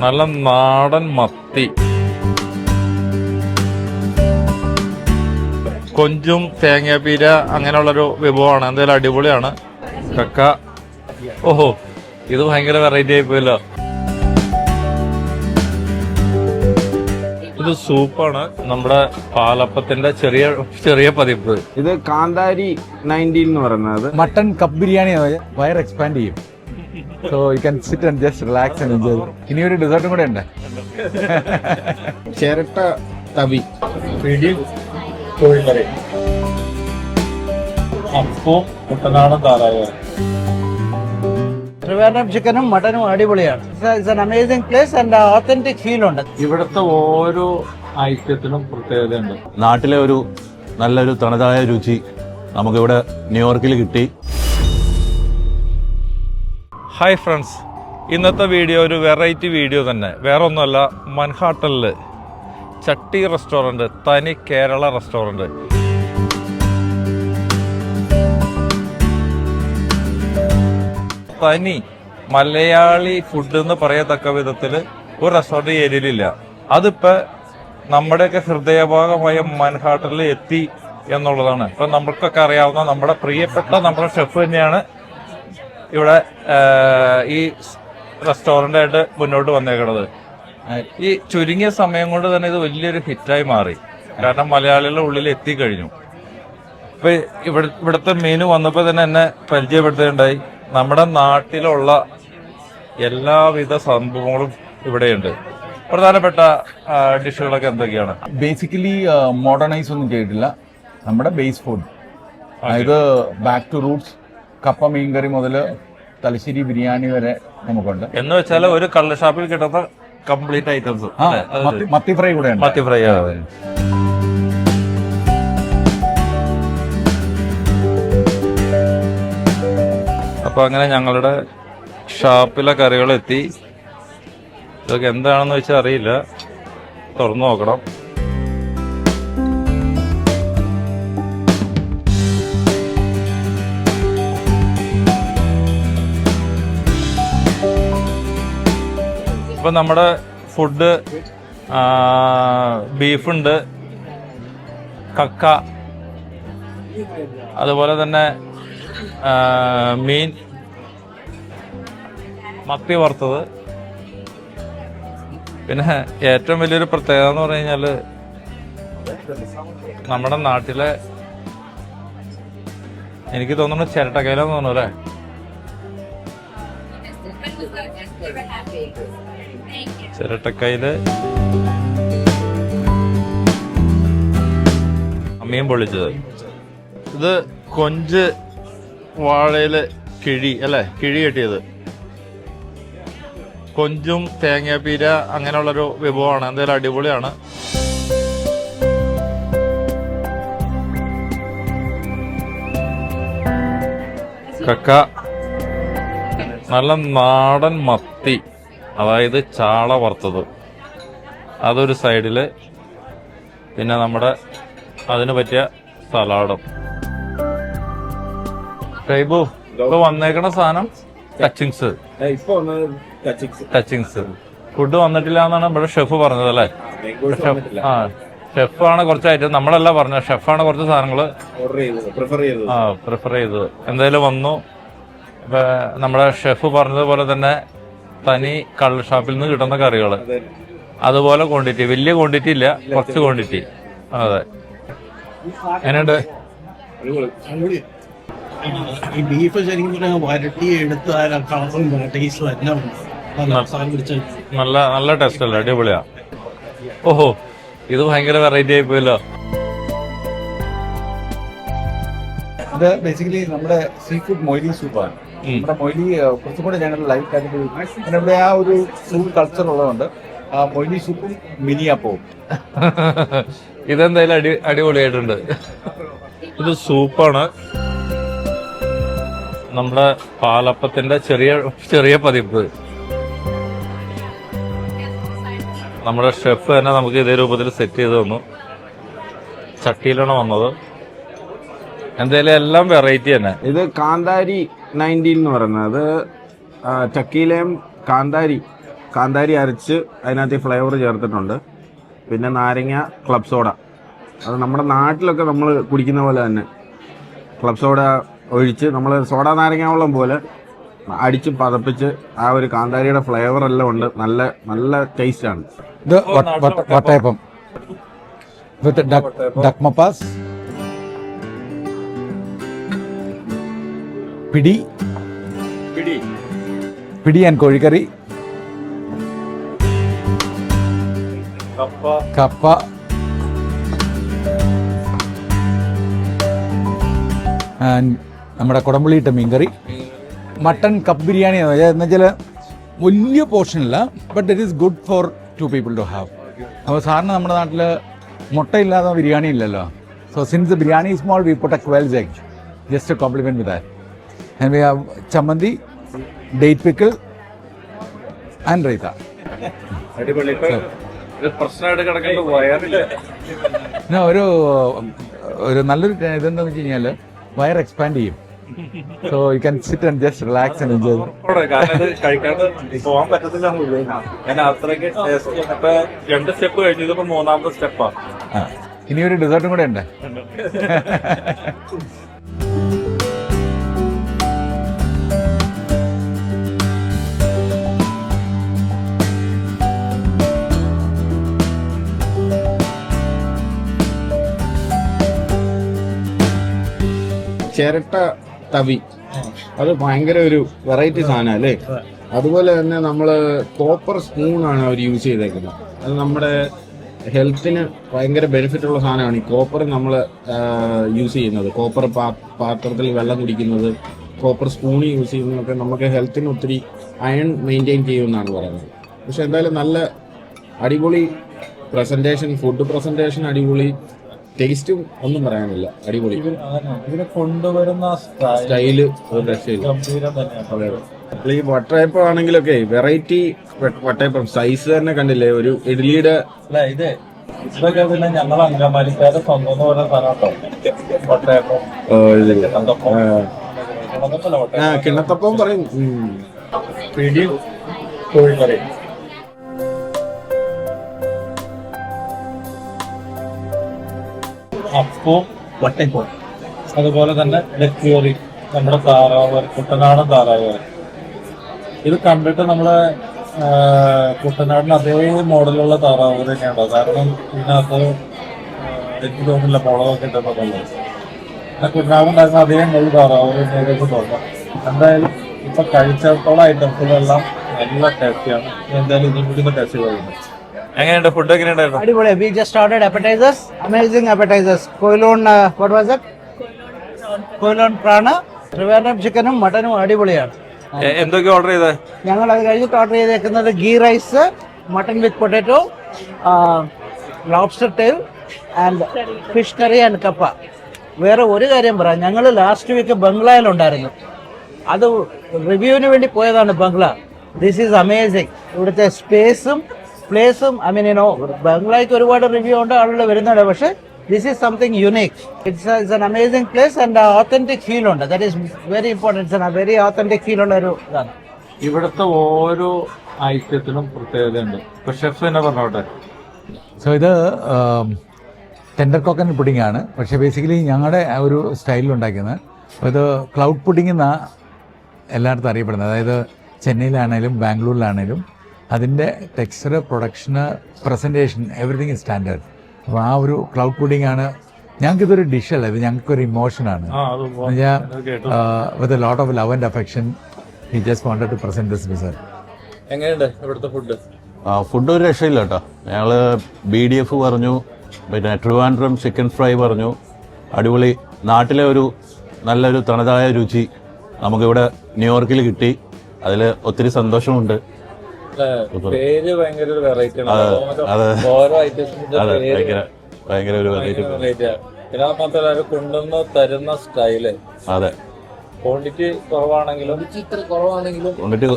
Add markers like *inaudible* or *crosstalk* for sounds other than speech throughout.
നല്ല നാടൻ മത്തി. കൊഞ്ചും തേങ്ങാപ്പീര അങ്ങനെയുള്ളൊരു വിഭവമാണ്. എന്തായാലും അടിപൊളിയാണ്. കക്ക. ഓഹോ ഇത് ഭയങ്കര വെറൈറ്റി ആയിപ്പോയല്ലോ ഇത് സൂപ്പാണ്. നമ്മുടെ പാലപ്പത്തിന്റെ ചെറിയ ചെറിയ പതിപ്പ്. ഇത് കാന്താരി നയന്റീൻ എന്ന് പറയുന്നത്. മട്ടൺ കപ്പ് ബിരിയാണി വയർ എക്സ്പാൻഡ് ചെയ്യും. So you can sit and just relax and enjoy ഇനി ഒരു ഡെസേർട്ടും കൂടെ ഉണ്ട്. ചിരട്ട തവി. കോഴിക്കറി. അപ്പവും കുട്ടനാടൻ താറാവ്. ട്രിവാൻഡ്രം ചിക്കനും മട്ടനും അടിപൊളിയാണ്. It's an amazing place and authentic feel ഉണ്ട്. ഇവിടുത്തെ ഓരോ ഐറ്റത്തിനും പ്രത്യേകതയുണ്ട്. നാട്ടിലെ ഒരു നല്ലൊരു തനതായ രുചി നമുക്കിവിടെ ന്യൂയോർക്കിൽ കിട്ടി. ഹായ് ഫ്രണ്ട്സ് ഇന്നത്തെ വീഡിയോ ഒരു വെറൈറ്റി വീഡിയോ തന്നെ. വേറെ ഒന്നുമല്ല മൻഹാട്ടലിൽ ചട്ടി റെസ്റ്റോറന്റ് തനി കേരള റെസ്റ്റോറന്റ് തനി മലയാളി ഫുഡ് എന്ന് പറയത്തക്ക വിധത്തിൽ ഒരു റെസ്റ്റോറന്റ് ഏരിയയിലില്ല. അതിപ്പോൾ നമ്മുടെയൊക്കെ ഹൃദയഭാഗമായ മൻഹാട്ടലിൽ എത്തി എന്നുള്ളതാണ്. ഇപ്പം നമ്മൾക്കൊക്കെ അറിയാവുന്ന നമ്മുടെ പ്രിയപ്പെട്ട നമ്മുടെ ഷെഫ് തന്നെയാണ് ഇവിടെ ഈ റെസ്റ്റോറന്റ് ആയിട്ട് മുന്നോട്ട് വന്നേക്കുന്നത് ഈ ചുരുങ്ങിയ സമയം കൊണ്ട് തന്നെ ഇത് വലിയൊരു ഹിറ്റായി മാറി. കാരണം മലയാളികളുടെ ഉള്ളിൽ എത്തിക്കഴിഞ്ഞു. ഇപ്പൊ ഇവിടെ ഇവിടുത്തെ മെനു വന്നപ്പോൾ തന്നെ എന്നെ പരിചയപ്പെടുത്തുകയുണ്ടായി. നമ്മുടെ നാട്ടിലുള്ള എല്ലാവിധ സംഭവങ്ങളും ഇവിടെയുണ്ട്. പ്രധാനപ്പെട്ട ഡിഷുകളൊക്കെ എന്തൊക്കെയാണ്? ബേസിക്കലി മോഡേണൈസ് ഒന്നും ചെയ്തിട്ടില്ല. നമ്മുടെ ബേസ് ഫുഡ് അതായത് ബാക്ക് ടു റൂട്ട്സ് കപ്പ മീൻകറി മുതൽ തലശ്ശേരി ബിരിയാണി വരെ നമുക്കുണ്ട്. എന്ന് വെച്ചാൽ ഒരു കള്ള് ഷാപ്പിൽ കിട്ടുന്ന കംപ്ലീറ്റ് ഐറ്റംസ്. മത്തി- ഫ്രൈ കൂടെ മത്തി ഫ്രൈ അപ്പൊ അങ്ങനെ ഞങ്ങളുടെ ഷാപ്പിലെ കറികൾ എത്തി ഇതൊക്കെ എന്താണെന്ന് വെച്ചാൽ അറിയില്ല. തുറന്നു നോക്കണം. ഇപ്പൊ നമ്മുടെ ഫുഡ് ബീഫുണ്ട് കക്ക അതുപോലെ തന്നെ മീൻ മത്തി വറുത്തത്. പിന്നെ ഏറ്റവും വലിയൊരു പ്രത്യേകത എന്ന് പറഞ്ഞു കഴിഞ്ഞാൽ നമ്മുടെ നാട്ടിലെ എനിക്ക് തോന്നുന്നു ചിരട്ടക്കയിലെന്ന് തോന്നുന്നു അല്ലേ? ചിരട്ടക്കയിൽ അമ്മയും പൊള്ളിച്ചത് ഇത് കൊഞ്ച് വാഴയിൽ കിഴി അല്ലേ? കിഴി കെട്ടിയത്. കൊഞ്ചും തേങ്ങാപ്പീര അങ്ങനെയുള്ളൊരു വിഭവമാണ്. എന്തായാലും അടിപൊളിയാണ്. കക്ക. നല്ല നാടൻ മത്തി. അതായത് ചാള വറുത്തത്. അതൊരു സൈഡിൽ പിന്നെ നമ്മുടെ അതിന് പറ്റിയ സലാഡും. ഷൈബു ഇപ്പൊ വന്നേക്കണ സാധനം ടച്ചിങ്സ് ടച്ചിങ്സ് ഫുഡ് വന്നിട്ടില്ല എന്നാണ് നമ്മുടെ ഷെഫ് പറഞ്ഞത് അല്ലേ? ആ ഷെഫാണ് കുറച്ച് ഐറ്റം. നമ്മളല്ല പറഞ്ഞ ഷെഫാണ് കുറച്ച് സാധനങ്ങൾ ആ പ്രിഫർ ചെയ്തത്. എന്തായാലും വന്നു. നമ്മുടെ ഷെഫ് പറഞ്ഞതുപോലെ തന്നെ തനി കള്ള് ഷാപ്പിൽ നിന്ന് കിട്ടുന്ന കറികൾ അതുപോലെ ക്വാണ്ടിറ്റി വലിയ ക്വാണ്ടിറ്റി ഇല്ല കുറച്ച് ക്വാണ്ടിറ്റി അതെ. എങ്ങനെയുണ്ട്? ഈ ബീഫ് ശരിക്കും പറഞ്ഞാൽ വരട്ടി എടുത്ത് ആ കളറും ടേസ്റ്റും എല്ലാം ഉണ്ട്. നല്ല നല്ല ടേസ്റ്റ് അല്ലേ? അടിപൊളിയാ. ഓഹോ ഇത് ഭയങ്കര വെറൈറ്റി ആയിപ്പോയല്ലോ ഇത് ബേസിക്കലി നമ്മുടെ സീ ഫുഡ് മൊയ്ലി സൂപ്പാണ് നമ്മുടെ മൊയ്ലി കുറച്ചും കൂടെ ഞങ്ങൾ ലൈറ്റ് ആക്കി പിന്നെ ഇവിടെ ആ ഒരു സൂപ്പ് കൾച്ചർ ഉള്ളതുകൊണ്ട് ആ മൊയ്ലി സൂപ്പും മിനി അപ്പവും. ഇതെന്തായാലും അടി അടിപൊളിയായിട്ടുണ്ട്. ഇത് സൂപ്പാണ്. നമ്മുടെ പാലപ്പത്തിന്റെ ചെറിയ ചെറിയ പതിപ്പ്. നമ്മുടെ ഷെഫ് തന്നെ നമുക്ക് ഇതേ രൂപത്തിൽ സെറ്റ് ചെയ്ത് തന്നു. ചട്ടിയിലാണ് വന്നത്. എന്തായാലും എല്ലാം വെറൈറ്റി തന്നെ. ഇത് കാന്താരി നയന്റീൻ എന്ന് പറയുന്നത്. ചക്കിയിലെയും കാന്താരി കാന്താരി അരച്ച് അതിനകത്ത് ഈ ഫ്ലേവർ ചേർത്തിട്ടുണ്ട്. പിന്നെ നാരങ്ങ ക്ലബ് സോഡ. അത് നമ്മുടെ നാട്ടിലൊക്കെ നമ്മൾ കുടിക്കുന്ന പോലെ തന്നെ. ക്ലബ് സോഡ ഒഴിച്ച് നമ്മൾ സോഡ നാരങ്ങ വെള്ളം പോലെ അടിച്ച് പതപ്പിച്ച് ആ ഒരു കാന്താരിയുടെ ഫ്ലേവർ എല്ലാം ഉണ്ട്. നല്ല നല്ല ടേസ്റ്റാണ്. ഇത് വട്ട- വട്ട- വട്ടയപ്പം. വിത്ത് ഡക്ക് മപ്പാസ് പിടി. പിടി ആൻഡ് കോഴിക്കറി. കപ്പ. ആൻഡ് നമ്മുടെ കുടമ്പുള്ളിയിട്ട മീൻകറി. മട്ടൺ കപ്പ് ബിരിയാണി എന്ന് വെച്ചാൽ വലിയ പോർഷനില്ല but it is good for two people to have അപ്പോൾ സാറിന് നമ്മുടെ നാട്ടിൽ മുട്ടയില്ലാതെ ബിരിയാണി ഇല്ലല്ലോ. So since biryani is small we put a quail egg just complement with and we have chammanthi date pickle and raita ഒരു ഒരു നല്ലൊരു ഇതെന്താന്ന് വെച്ച് കഴിഞ്ഞാൽ വയർ എക്സ്പാൻഡ് ചെയ്യും. So you can sit and just relax and enjoy പോകാൻ പറ്റത്തില്ല ഞാൻ അത്രയ്ക്ക് രണ്ട് സ്റ്റെപ്പ് കഴിഞ്ഞു. ഇതിപ്പോ മൂന്നാമത്തെ സ്റ്റെപ്പാണ് ഇനി ഒരു ഡെസേർട്ടും കൂടെ ഉണ്ട്. *laughs* ചിരട്ട തവി. അത് ഭയങ്കര ഒരു വെറൈറ്റി സാധനം അല്ലേ? അതുപോലെ തന്നെ നമ്മൾ കോപ്പർ സ്പൂൺ ആണ് അവർ യൂസ് ചെയ്തേക്കുന്നത്. അത് നമ്മുടെ ഹെൽത്തിന് ഭയങ്കര ബെനിഫിറ്റ് ഉള്ള സാധനമാണ്. ഈ കോപ്പർ നമ്മൾ യൂസ് ചെയ്യുന്നത്. കോപ്പർ പാത്രത്തിൽ വെള്ളം കുടിക്കുന്നത് കോപ്പർ സ്പൂൺ യൂസ് ചെയ്യുന്നതൊക്കെ നമുക്ക് ഹെൽത്തിന് ഒത്തിരി അയൺ മെയിന്റെയിൻ ചെയ്യുമെന്നാണ് പറയുന്നത്. പക്ഷെ എന്തായാലും നല്ല അടിപൊളി പ്രസന്റേഷൻ ഫുഡ് പ്രസന്റേഷൻ അടിപൊളി. ടേസ്റ്റും ഒന്നും പറയാനില്ല. അടിപൊളി. ഇതിനെ കൊണ്ടുവരുന്ന സ്റ്റൈൽ ഒരു രക്ഷയില്ല. ഈ വട്ടയപ്പം ആണെങ്കിലൊക്കെ വെറൈറ്റി വട്ടയപ്പം സൈസ് തന്നെ കണ്ടില്ലേ? ഒരു ഇഡ്ലിയുടെ ഇത് ഇതൊക്കെ പിന്നെ ഞങ്ങൾ അങ്കമാലിക്കാരെ സ്വന്തം എന്ന് പറയുന്ന ആ, ഇത് കിണത്തപ്പം. പറയും. പിടിയും പിടി അപ്പവും വട്ടയപ്പവും അതുപോലെ തന്നെ ലക്ഷ്യോറി നമ്മുടെ താറാവ് കുട്ടനാടൻ താറാവ് ഇത് കണ്ടിട്ട് നമ്മളെ ആ, കുട്ടനാടിന് അതേ മോഡലുള്ള താറാവ് തന്നെയാണ്? കാരണം ഇതിനകത്ത് എനിക്ക് തോന്നുന്നില്ല മുളകൊക്കെ ഇട്ടെന്നുള്ളത് കുട്ടനാടുണ്ടായിരുന്ന അതേ മുളക് താറാവ് തന്നെയൊക്കെ തോന്നാം എന്തായാലും ഇപ്പൊ കഴിച്ചിടത്തോളം ഐറ്റംസിലെല്ലാം നല്ല ടേസ്റ്റിയാണ് എന്തായാലും ഇതും കൂടി ടേസ്റ്റ് ചെയ്യുന്നത് എങ്ങനെയുണ്ട്? ഫുഡ് എങ്ങനെയുണ്ടായിരുന്നു? അടിപൊളി. We just started appetisers amazing appetisers Quilon what was it Quilon prawn Trivandrum ചിക്കനും മട്ടനും അടിപൊളിയാണ്. എന്തൊക്കെ ഓർഡർ ചെയ്തത് ഞങ്ങൾ അത് കഴിഞ്ഞിട്ട് ഓർഡർ ചെയ്തേക്കുന്നത് ghee rice mutton with potato lobster tail and fish curry and kappa. വേറെ ഒരു കാര്യം പറയാം. ഞങ്ങൾ ലാസ്റ്റ് വീക്ക് ബംഗ്ലായിലുണ്ടായിരുന്നു അത് റിവ്യൂവിന് വേണ്ടി പോയതാണ് ബംഗ്ല. ദിസ് ഈസ് അമേസിങ് ഇവിടുത്തെ സ്പേസും പ്ലേസും ഐ മീൻ യുനോ ബംഗ്ലായ്ക്ക് ഒരുപാട് റിവ്യൂ ഉണ്ട് ആളുകൾ വരുന്നുണ്ട്. പക്ഷേ this is something unique it's it's an amazing place and authentic feel ഉണ്ട്. That is very importance very authentic feel ഉള്ള ഒരു ഇതാണ്. ഇവിടുത്തെ ഓരോ ഐറ്റത്തിനും പ്രത്യേകതയുണ്ട്. ഇപ്പൊ ഷെഫ് തന്നെ പറഞ്ഞോട്ടെ. സോ ഇത് ടെൻഡർ കോക്കൻ പുഡിംഗ് ആണ്. പക്ഷേ ബേസിക്കലി ഞങ്ങളുടെ ആ ഒരു സ്റ്റൈലിൽ ഉണ്ടാക്കുന്നത് ഇത് ക്ലൗഡ് പുഡിംഗ് എന്നാണ് എല്ലായിടത്തും അറിയപ്പെടുന്നത്. അതായത് ചെന്നൈയിലാണേലും ബാംഗ്ലൂരിലാണേലും അതിന്റെ ടെക്സ്ചർ പ്രൊഡക്ഷന് പ്രസന്റേഷൻ എവറിഥിങ് ഇസ് സ്റ്റാൻഡേർഡ് അപ്പോൾ ആ ഒരു ക്ലൗഡ് പുഡിംഗ് ആണ്. ഞങ്ങൾക്ക് ഞങ്ങൾക്കിതൊരു ഡിഷല്ല ഇത് ഞങ്ങൾക്കൊരു ഇമോഷനാണ് ആ അത് എന്നുവെച്ചാൽ with a lot of love and affection he just wanted to present this result എങ്ങനെയുണ്ട് ഇവിടുത്തെ ഫുഡ് ആ ഫുഡ് ഒരു രക്ഷയില്ല കേട്ടോ. ഞങ്ങൾ ബി ഡി എഫ് പറഞ്ഞു പിന്നെ ട്രിവാൻഡ്രം ചിക്കൻ ഫ്രൈ പറഞ്ഞു. അടിപൊളി നാട്ടിലെ ഒരു നല്ലൊരു തനതായ രുചി നമുക്കിവിടെ ന്യൂയോർക്കിൽ കിട്ടി. അതിൽ ഒത്തിരി സന്തോഷമുണ്ട്. പേര് ഭയങ്കര ഒരു വെറൈറ്റി ആണ്. ഓരോ- അതെ. ഓരോ ഐറ്റത്തിന്റെ അതെ. പേര് ഭയങ്കര ഒരു വെറൈറ്റി. പിന്നെ മാത്രമല്ല കൊണ്ടുവന്ന് തരുന്ന സ്റ്റൈൽ. അതെ. ക്വാണ്ടിറ്റി കുറവാണെങ്കിലും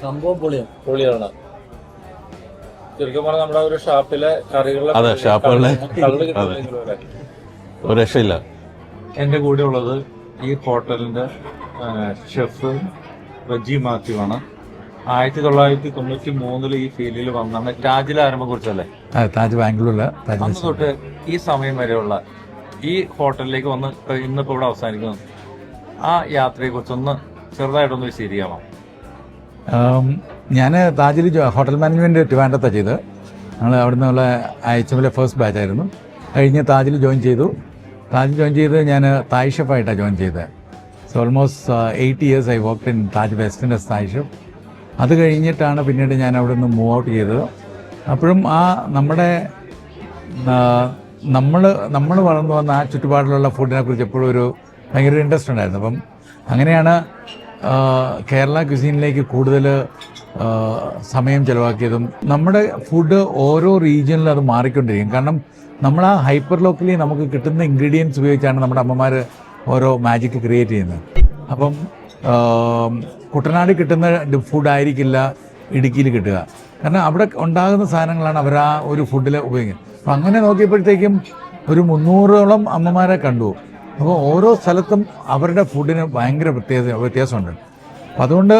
സംഭവം പൊളിയാണ്. ചുരുക്കം പറഞ്ഞാൽ നമ്മുടെ ഒരു ഷാപ്പിലെ കറികളിലെ അതെ, ഷാപ്പുകളിലെ? ഒരു രക്ഷയില്ല. എന്റെ കൂടെ ഉള്ളത് ഈ ഹോട്ടലിന്റെ ഷെഫ് റജി മാത്യു ആണ്. ആയിരത്തി തൊള്ളായിരത്തി തൊണ്ണൂറ്റി മൂന്നിൽ ഈ ഫീൽഡിൽ വന്നാണ് താജിൽ ആരംഭം കുറിച്ചല്ലേ? താജ് ബാംഗ്ലൂരിലെ അന്ന് തൊട്ട് ഈ സമയം വരെയുള്ള ഈ ഹോട്ടലിലേക്ക് വന്ന് ഇന്നിപ്പോ ഇവിടെ അവസാനിക്കുന്നു. ആ യാത്രയെ കുറിച്ചൊന്ന് ചെറുതായിട്ടൊന്ന് വിശദീകരിക്കാമോ? ഞാൻ താജിൽ ഹോട്ടൽ മാനേജ്മെന്റ് ട്രിവാൻഡ്രത്താണ് ചെയ്ത് ഞങ്ങൾ അവിടെ നിന്നുള്ള എമ്മിലെ ഫസ്റ്റ് ബാച്ച് ആയിരുന്നു. കഴിഞ്ഞ് താജിൽ ജോയിൻ ചെയ്തു. താജിൽ ജോയിൻ ചെയ്ത് ഞാൻ തായ് ഷെഫായിട്ടാണ് ജോയിൻ ചെയ്തത് so almost eight years I work in Taj വെസ്റ്റിന്റെ Thai chef. അത് കഴിഞ്ഞിട്ടാണ് പിന്നീട് ഞാൻ അവിടെ നിന്ന് മൂവ് ഔട്ട് ചെയ്തത്. അപ്പോഴും ആ നമ്മുടെ നമ്മൾ നമ്മൾ വളർന്നു വന്ന ആ ചുറ്റുപാടിലുള്ള ഫുഡിനെ കുറിച്ച് എപ്പോഴും ഒരു ഭയങ്കര ഇൻട്രസ്റ്റ് ഉണ്ടായിരുന്നു. അപ്പം അങ്ങനെയാണ് കേരള ക്യുസീനിലേക്ക് കൂടുതൽ സമയം ചിലവാക്കിയതും നമ്മുടെ ഫുഡ് ഓരോ റീജിയനിലും അത് മാറിക്കൊണ്ടിരിക്കും. കാരണം നമ്മൾ ആ ഹൈപ്പർ ലോക്കലി നമുക്ക് കിട്ടുന്ന ഇൻഗ്രീഡിയൻസ് ഉപയോഗിച്ചാണ് നമ്മുടെ അമ്മമാർ ഓരോ മാജിക് ക്രിയേറ്റ് ചെയ്യുന്നത്. അപ്പം കുട്ടനാട് കിട്ടുന്ന ഫുഡായിരിക്കില്ല ഇടുക്കിയിൽ കിട്ടുക. കാരണം അവിടെ ഉണ്ടാകുന്ന സാധനങ്ങളാണ് അവർ ആ ഒരു ഫുഡിൽ ഉപയോഗിക്കുന്നത്. അപ്പം അങ്ങനെ നോക്കിയപ്പോഴത്തേക്കും ഒരു മുന്നൂറോളം അമ്മമാരെ കണ്ടു. അപ്പോൾ ഓരോ സ്ഥലത്തും അവരുടെ ഫുഡിന് ഭയങ്കര പ്രത്യേക വ്യത്യാസമുണ്ട്. അപ്പം അതുകൊണ്ട്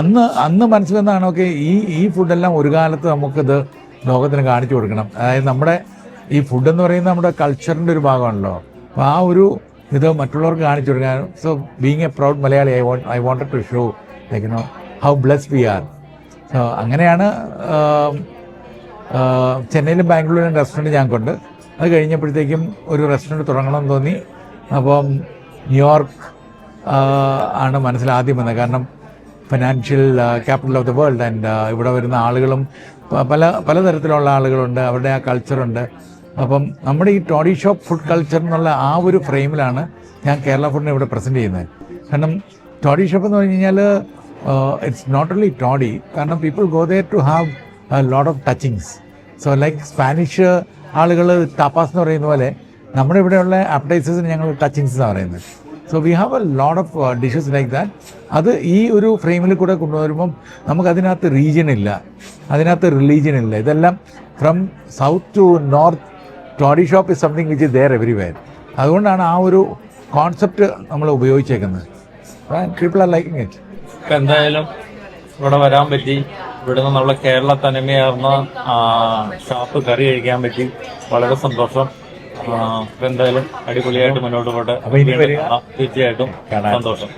അന്ന് അന്ന് മനസ്സിൽ വന്നതാണ് ഓക്കെ ഈ ഈ ഫുഡെല്ലാം ഒരു കാലത്ത് നമുക്കിത് ലോകത്തിന് കാണിച്ചു കൊടുക്കണം. അതായത് നമ്മുടെ ഈ ഫുഡെന്ന് പറയുന്നത് നമ്മുടെ കൾച്ചറിന്റെ ഒരു ഭാഗമാണല്ലോ. അപ്പോൾ ആ ഒരു ഇത് മറ്റുള്ളവർക്ക് കാണിച്ചു കൊടുക്കാനും so being a proud Malayali I want I wanted to show like know how bless we are so അങ്ങനെയാണ് ആം, ആ, ചെന്നൈയിലും ബാംഗ്ലൂരിലും റെസ്റ്റോറന്റ് ഞങ്ങൾക്കുണ്ട്. അത് കഴിഞ്ഞപ്പോഴത്തേക്കും ഒരു റെസ്റ്റോറന്റ് തുടങ്ങണമെന്ന് തോന്നി. അപ്പം ന്യൂയോർക്ക് ആണ് മനസ്സിൽ ആദ്യം വന്നത്. കാരണം financial capital of the world and ഇവിടെ വരുന്ന ആളുകളും പല പലതരത്തിലുള്ള ആളുകളുണ്ട്. അവരുടെ ആ കൾച്ചറുണ്ട് അപ്പം നമ്മുടെ ഈ ടോഡി ഷോപ്പ് ഫുഡ് കൾച്ചർ എന്നുള്ള ആ ഒരു ഫ്രെയിമിലാണ് ഞാൻ കേരള ഫുഡിനെ ഇവിടെ പ്രസന്റ് ചെയ്യുന്നത്. കാരണം ടോഡി ഷോപ്പ് എന്ന് പറഞ്ഞു കഴിഞ്ഞാൽ ഇറ്റ്സ് നോട്ട് ഓൺലി ടോഡി കാരണം people go there to have lot of touchings so like Spanish ആളുകൾ ടപ്പാസ് എന്ന് പറയുന്ന പോലെ നമ്മുടെ ഇവിടെയുള്ള അപ്ഡൈസേഴ്സിന് ഞങ്ങൾ ടച്ചിങ്സ് എന്നാണ് പറയുന്നത്. So we have a lot of dishes like that അത് ഈ ഒരു ഫ്രെയിമിൽ കൂടെ കൊണ്ടുവരുമ്പം നമുക്കതിനകത്ത് റീജിയൻ ഇല്ല. അതിനകത്ത് റിലീജിയൻ ഇല്ല. ഇതെല്ലാം from south to north toddy shop is something which is there everywhere അതുകൊണ്ടാണ് ആ ഒരു കോൺസെപ്റ്റ് നമ്മൾ ഉപയോഗിച്ചേക്കുന്നത്. പീപ്പിൾ ആർ ലൈക്കിങ് ഇറ്റ് എന്തായാലും ഇവിടെ വരാൻ പറ്റി. ഇവിടുന്ന് നമ്മളെ കേരള തനിമയാർന്ന ഷാപ്പ് കറി കഴിക്കാൻ പറ്റി. വളരെ സന്തോഷം. എന്തായാലും അടിപൊളിയായിട്ട് മുന്നോട്ട് പോട്ടെ. തീർച്ചയായിട്ടും സന്തോഷം.